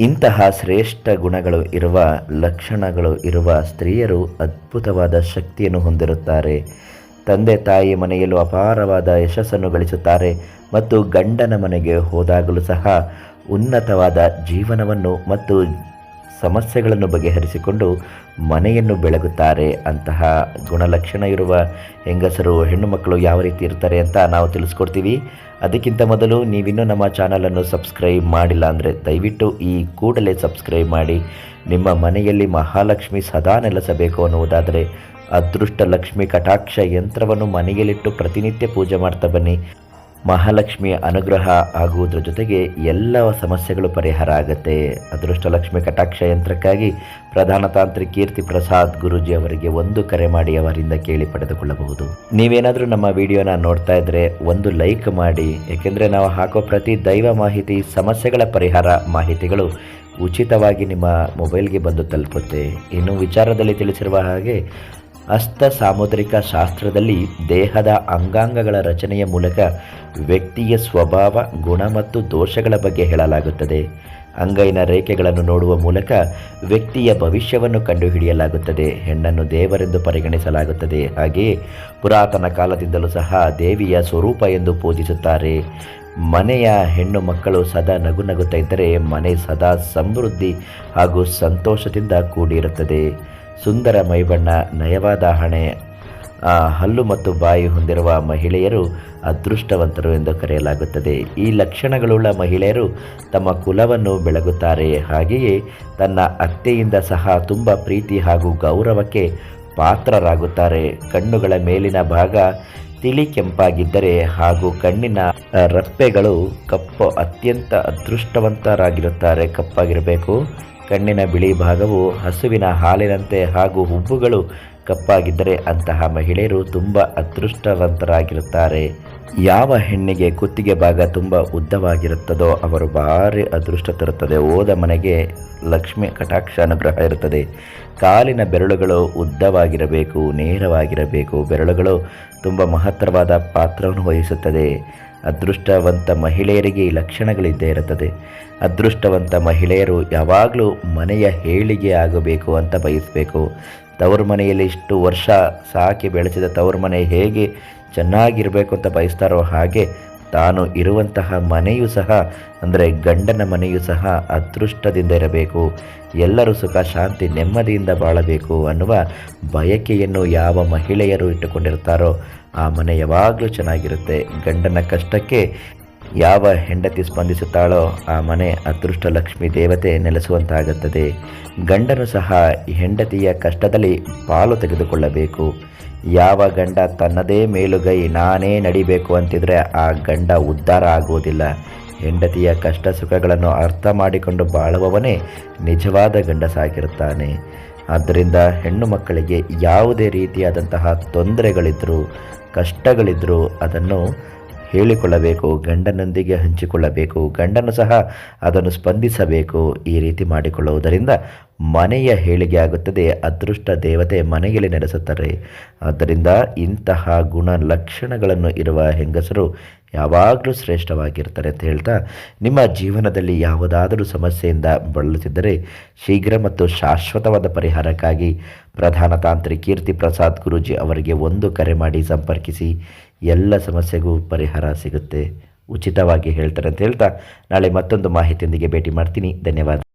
ಇಂತಹ ಶ್ರೇಷ್ಠ ಗುಣಗಳು ಇರುವ, ಲಕ್ಷಣಗಳು ಇರುವ ಸ್ತ್ರೀಯರು ಅದ್ಭುತವಾದ ಶಕ್ತಿಯನ್ನು ಹೊಂದಿರುತ್ತಾರೆ. ತಂದೆ ತಾಯಿ ಮನೆಯಲ್ಲೂ ಅಪಾರವಾದ ಯಶಸ್ಸನ್ನು ಗಳಿಸುತ್ತಾರೆ ಮತ್ತು ಗಂಡನ ಮನೆಗೆ ಹೋದಾಗಲೂ ಸಹ ಉನ್ನತವಾದ ಜೀವನವನ್ನು ಮತ್ತು ಸಮಸ್ಯೆಗಳನ್ನು ಬಗೆಹರಿಸಿಕೊಂಡು ಮನೆಯನ್ನು ಬೆಳಗುತ್ತಾರೆ ಅಂತಹ ಗುಣಲಕ್ಷಣ ಇರುವ ಹೆಂಗಸರು, ಹೆಣ್ಣು ಮಕ್ಕಳು ಯಾವ ರೀತಿ ಇರ್ತಾರೆ ಅಂತ ನಾವು ತಿಳಿಸ್ಕೊಡ್ತೀವಿ. ಅದಕ್ಕಿಂತ ಮೊದಲು ನೀವಿನ್ನೂ ನಮ್ಮ ಚಾನಲನ್ನು ಸಬ್ಸ್ಕ್ರೈಬ್ ಮಾಡಿಲ್ಲ ಅಂದರೆ ದಯವಿಟ್ಟು ಈ ಕೂಡಲೇ ಸಬ್ಸ್ಕ್ರೈಬ್ ಮಾಡಿ. ನಿಮ್ಮ ಮನೆಯಲ್ಲಿ ಮಹಾಲಕ್ಷ್ಮಿ ಸದಾ ನೆಲೆಸಬೇಕು ಅನ್ನುವುದಾದರೆ ಅದೃಷ್ಟ ಲಕ್ಷ್ಮಿ ಕಟಾಕ್ಷ ಯಂತ್ರವನ್ನು ಮನೆಯಲ್ಲಿಟ್ಟು ಪ್ರತಿನಿತ್ಯ ಪೂಜೆ ಮಾಡ್ತಾ ಬನ್ನಿ. ಮಹಾಲಕ್ಷ್ಮಿಯ ಅನುಗ್ರಹ ಆಗುವುದರ ಜೊತೆಗೆ ಎಲ್ಲ ಸಮಸ್ಯೆಗಳು ಪರಿಹಾರ ಆಗುತ್ತೆ. ಅದೃಷ್ಟಲಕ್ಷ್ಮಿ ಕಟಾಕ್ಷ ಯಂತ್ರಕ್ಕಾಗಿ ಪ್ರಧಾನ ತಾಂತ್ರಿಕ ಕೀರ್ತಿ ಪ್ರಸಾದ್ ಗುರುಜಿ ಅವರಿಗೆ ಒಂದು ಕರೆ ಮಾಡಿ ಅವರಿಂದ ಕೇಳಿ ಪಡೆದುಕೊಳ್ಳಬಹುದು. ನೀವೇನಾದರೂ ನಮ್ಮ ವಿಡಿಯೋನ ನೋಡ್ತಾ ಇದ್ರೆ ಒಂದು ಲೈಕ್ ಮಾಡಿ, ಏಕೆಂದರೆ ನಾವು ಹಾಕೋ ಪ್ರತಿ ದೈವ ಮಾಹಿತಿ, ಸಮಸ್ಯೆಗಳ ಪರಿಹಾರ ಮಾಹಿತಿಗಳು ಉಚಿತವಾಗಿ ನಿಮ್ಮ ಮೊಬೈಲ್ಗೆ ಬಂದು ತಲುಪುತ್ತೆ. ಇನ್ನು ವಿಚಾರದಲ್ಲಿ ತಿಳಿಸಿರುವ ಹಾಗೆ ಹಸ್ತ ಸಾಮುದ್ರಿಕ ಶಾಸ್ತ್ರದಲ್ಲಿ ದೇಹದ ಅಂಗಾಂಗಗಳ ರಚನೆಯ ಮೂಲಕ ವ್ಯಕ್ತಿಯ ಸ್ವಭಾವ, ಗುಣ ಮತ್ತು ದೋಷಗಳ ಬಗ್ಗೆ ಹೇಳಲಾಗುತ್ತದೆ. ಅಂಗೈನ ರೇಖೆಗಳನ್ನು ನೋಡುವ ಮೂಲಕ ವ್ಯಕ್ತಿಯ ಭವಿಷ್ಯವನ್ನು ಕಂಡುಹಿಡಿಯಲಾಗುತ್ತದೆ. ಹೆಣ್ಣನ್ನು ದೇವರೆಂದು ಪರಿಗಣಿಸಲಾಗುತ್ತದೆ. ಹಾಗೆಯೇ ಪುರಾತನ ಕಾಲದಿಂದಲೂ ಸಹ ದೇವಿಯ ಸ್ವರೂಪ ಎಂದು ಪೂಜಿಸುತ್ತಾರೆ. ಮನೆಯ ಹೆಣ್ಣು ಮಕ್ಕಳು ಸದಾ ನಗು ನಗುತ್ತಾ ಇದ್ದರೆ ಮನೆ ಸದಾ ಸಮೃದ್ಧಿ ಹಾಗೂ ಸಂತೋಷದಿಂದ ಕೂಡಿರುತ್ತದೆ. ಸುಂದರ ಮೈಬಣ್ಣ ನಯವಾದ ಹಣೆ ಹಲ್ಲು ಮತ್ತು ಬಾಯಿ ಹೊಂದಿರುವ ಮಹಿಳೆಯರು ಅದೃಷ್ಟವಂತರು ಎಂದು ಕರೆಯಲಾಗುತ್ತದೆ. ಈ ಲಕ್ಷಣಗಳುಳ್ಳ ಮಹಿಳೆಯರು ತಮ್ಮ ಕುಲವನ್ನು ಬೆಳಗುತ್ತಾರೆ. ಹಾಗೆಯೇ ತನ್ನ ಅತ್ತೆಯಿಂದ ಸಹ ತುಂಬ ಪ್ರೀತಿ ಹಾಗೂ ಗೌರವಕ್ಕೆ ಪಾತ್ರರಾಗುತ್ತಾರೆ. ಕಣ್ಣುಗಳ ಮೇಲಿನ ಭಾಗ ತಿಳಿ ಕೆಂಪಾಗಿದ್ದರೆ ಹಾಗೂ ಕಣ್ಣಿನ ರಪ್ಪೆಗಳು ಕಪ್ಪು, ಅತ್ಯಂತ ಅದೃಷ್ಟವಂತರಾಗಿರುತ್ತಾರೆ. ಕಪ್ಪಾಗಿರಬೇಕು. ಕಣ್ಣಿನ ಬಿಳಿ ಭಾಗವು ಹಸುವಿನ ಹಾಲಿನಂತೆ ಹಾಗೂ ಹುಬ್ಬುಗಳು ಕಪ್ಪಾಗಿದ್ದರೆ ಅಂತಹ ಮಹಿಳೆಯರು ತುಂಬ ಅದೃಷ್ಟವಂತರಾಗಿರುತ್ತಾರೆ. ಯಾವ ಹೆಣ್ಣಿಗೆ ಕುತ್ತಿಗೆ ಭಾಗ ತುಂಬ ಉದ್ದವಾಗಿರುತ್ತದೋ ಅವರು ಭಾರಿ ಅದೃಷ್ಟ ತರುತ್ತದೆ. ಹೋದ ಮನೆಗೆ ಲಕ್ಷ್ಮಿ ಕಟಾಕ್ಷ ಅನುಗ್ರಹ ಇರುತ್ತದೆ. ಕಾಲಿನ ಬೆರಳುಗಳು ಉದ್ದವಾಗಿರಬೇಕು, ನೇರವಾಗಿರಬೇಕು. ಬೆರಳುಗಳು ತುಂಬ ಮಹತ್ತರವಾದ ಪಾತ್ರವನ್ನು ವಹಿಸುತ್ತದೆ. ಅದೃಷ್ಟವಂತ ಮಹಿಳೆಯರಿಗೆ ಈ ಲಕ್ಷಣಗಳಿದ್ದೇ ಇರುತ್ತದೆ. ಅದೃಷ್ಟವಂತ ಮಹಿಳೆಯರು ಯಾವಾಗಲೂ ಮನೆಯ ಹೇಳಿಗೆ ಆಗಬೇಕು ಅಂತ ಬಯಸಬೇಕು. ತವರು ಮನೆಯಲ್ಲಿ ಇಷ್ಟು ವರ್ಷ ಸಾಕಿ ಬೆಳೆಸಿದ ತವರು ಮನೆ ಹೇಗೆ ಚೆನ್ನಾಗಿರಬೇಕು ಅಂತ ಬಯಸ್ತಾರೋ ಹಾಗೆ ತಾನು ಇರುವಂತಹ ಮನೆಯೂ ಸಹ, ಅಂದರೆ ಗಂಡನ ಮನೆಯೂ ಸಹ ಅದೃಷ್ಟದಿಂದ ಇರಬೇಕು ಎಲ್ಲರೂ ಸುಖ, ಶಾಂತಿ, ನೆಮ್ಮದಿಯಿಂದ ಬಾಳಬೇಕು ಅನ್ನುವ ಬಯಕೆಯನ್ನು ಯಾವ ಮಹಿಳೆಯರು ಇಟ್ಟುಕೊಂಡಿರ್ತಾರೋ ಆ ಮನೆ ಯಾವಾಗಲೂ ಚೆನ್ನಾಗಿರುತ್ತೆ. ಗಂಡನ ಕಷ್ಟಕ್ಕೆ ಯಾವ ಹೆಂಡತಿ ಸ್ಪಂದಿಸುತ್ತಾಳೋ ಆ ಮನೆ ಅದೃಷ್ಟ ಲಕ್ಷ್ಮಿ ದೇವತೆ ನೆಲೆಸುವಂತಾಗುತ್ತದೆ. ಗಂಡನು ಸಹ ಹೆಂಡತಿಯ ಕಷ್ಟದಲ್ಲಿ ಪಾಲು ತೆಗೆದುಕೊಳ್ಳಬೇಕು. ಯಾವ ಗಂಡ ತನ್ನದೇ ಮೇಲುಗೈ ನಾನೇ ನಡಿಬೇಕು ಅಂತಿದ್ರೆ ಆ ಗಂಡ ಉದ್ಧಾರ ಆಗುವುದಿಲ್ಲ. ಹೆಂಡತಿಯ ಕಷ್ಟ ಸುಖಗಳನ್ನು ಅರ್ಥ ಮಾಡಿಕೊಂಡು ಬಾಳುವವನೇ ನಿಜವಾದ ಗಂಡಸಾಗಿರುತ್ತಾನೆ. ಆದ್ದರಿಂದ ಹೆಣ್ಣು ಮಕ್ಕಳಿಗೆ ಯಾವುದೇ ರೀತಿಯಾದಂತಹ ತೊಂದರೆಗಳಿದ್ದರೂ ಕಷ್ಟಗಳಿದ್ದರೂ ಅದನ್ನು ಹೇಳಿಕೊಳ್ಳಬೇಕು, ಗಂಡನೊಂದಿಗೆ ಹಂಚಿಕೊಳ್ಳಬೇಕು, ಗಂಡನು ಸಹ ಅದನ್ನು ಸ್ಪಂದಿಸಬೇಕು ಈ ರೀತಿ ಮಾಡಿಕೊಳ್ಳುವುದರಿಂದ ಮನೆಯ ಹೇಳಿಗೆ ಆಗುತ್ತದೆ, ಅದೃಷ್ಟ ದೇವತೆ ಮನೆಯಲ್ಲಿ ನೆಲೆಸುತ್ತಾರೆ. ಆದ್ದರಿಂದ ಇಂತಹ ಗುಣ ಲಕ್ಷಣಗಳನ್ನು ಇರುವ ಹೆಂಗಸರು ಯಾವಾಗಲೂ ಶ್ರೇಷ್ಠವಾಗಿರ್ತಾರೆ ಅಂತ ಹೇಳ್ತಾ, ನಿಮ್ಮ ಜೀವನದಲ್ಲಿ ಯಾವುದಾದರೂ ಸಮಸ್ಯೆಯಿಂದ ಬಳಲುತ್ತಿದ್ದರೆ ಶೀಘ್ರ ಮತ್ತು ಶಾಶ್ವತವಾದ ಪರಿಹಾರಕ್ಕಾಗಿ ಪ್ರಧಾನ ತಾಂತ್ರಿಕ ಕೀರ್ತಿ ಪ್ರಸಾದ್ ಗುರೂಜಿ ಅವರಿಗೆ ಒಂದು ಕರೆ ಮಾಡಿ ಸಂಪರ್ಕಿಸಿ. ಎಲ್ಲ ಸಮಸ್ಯೆಗೂ ಪರಿಹಾರ ಸಿಗುತ್ತೆ. ಉಚಿತವಾಗಿ ಹೇಳ್ತಾರೆ ಅಂತ ಹೇಳ್ತಾ ನಾಳೆ ಮತ್ತೊಂದು ಮಾಹಿತಿಯೊಂದಿಗೆ ಭೇಟಿ ಮಾಡ್ತೀನಿ. ಧನ್ಯವಾದ.